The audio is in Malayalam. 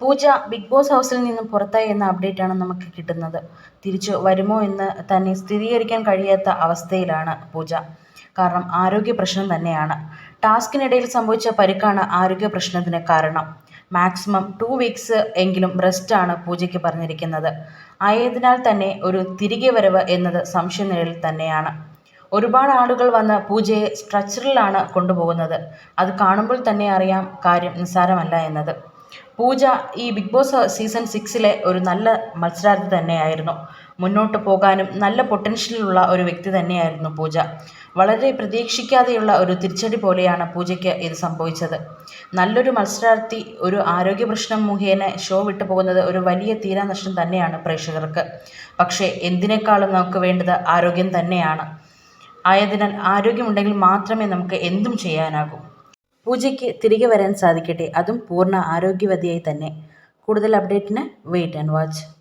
പൂജ ബിഗ് ബോസ് ഹൗസിൽ നിന്നും പുറത്തായി എന്ന അപ്ഡേറ്റ് ആണ് നമുക്ക് കിട്ടുന്നത്. തിരിച്ചു വരുമോ എന്ന് തന്നെ സ്ഥിരീകരിക്കാൻ കഴിയാത്ത അവസ്ഥയിലാണ് പൂജ. കാരണം ആരോഗ്യ പ്രശ്നം തന്നെയാണ്. ടാസ്കിനിടയിൽ സംഭവിച്ച പരിക്കാണ് ആരോഗ്യ പ്രശ്നത്തിന് കാരണം. മാക്സിമം ടു വീക്സ് എങ്കിലും റെസ്റ്റ് ആണ് പൂജയ്ക്ക് പറഞ്ഞിരിക്കുന്നത്. ആയതിനാൽ തന്നെ ഒരു തിരികെ വരവ് എന്നത് സംശയനിഴലിൽ തന്നെയാണ്. ഒരുപാട് ആളുകൾ വന്ന് പൂജയെ സ്ട്രെച്ചറിലാണ് കൊണ്ടുപോകുന്നത്. അത് കാണുമ്പോൾ തന്നെ അറിയാം കാര്യം നിസ്സാരമല്ല എന്നത്. പൂജ ഈ ബിഗ് ബോസ് സീസൺ സിക്സിലെ ഒരു നല്ല മത്സരാർത്ഥി തന്നെയായിരുന്നു. മുന്നോട്ട് പോകാനും നല്ല പൊട്ടൻഷ്യലുള്ള ഒരു വ്യക്തി തന്നെയായിരുന്നു പൂജ. വളരെ പ്രതീക്ഷിക്കാതെയുള്ള ഒരു തിരിച്ചടി പോലെയാണ് പൂജയ്ക്ക് ഇത് സംഭവിച്ചത്. നല്ലൊരു മത്സരാർത്ഥി ഒരു ആരോഗ്യ പ്രശ്നം മുഖേന ഷോ വിട്ടു പോകുന്നത് ഒരു വലിയ തീരാനഷ്ടം തന്നെയാണ് പ്രേക്ഷകർക്ക്. പക്ഷേ എന്തിനേക്കാളും നമുക്ക് വേണ്ടത് ആരോഗ്യം തന്നെയാണ്. ആയതിനാൽ ആരോഗ്യമുണ്ടെങ്കിൽ മാത്രമേ നമുക്ക് എന്തും ചെയ്യാനാകൂ. പൂജയ്ക്ക് തിരികെ വരാൻ സാധിക്കട്ടെ. അതും പൂർണ ആരോഗ്യവതിയായി തന്നെ. കൂടുതൽ അപ്ഡേറ്റിന് വെയിറ്റ് ആൻഡ് വാച്ച്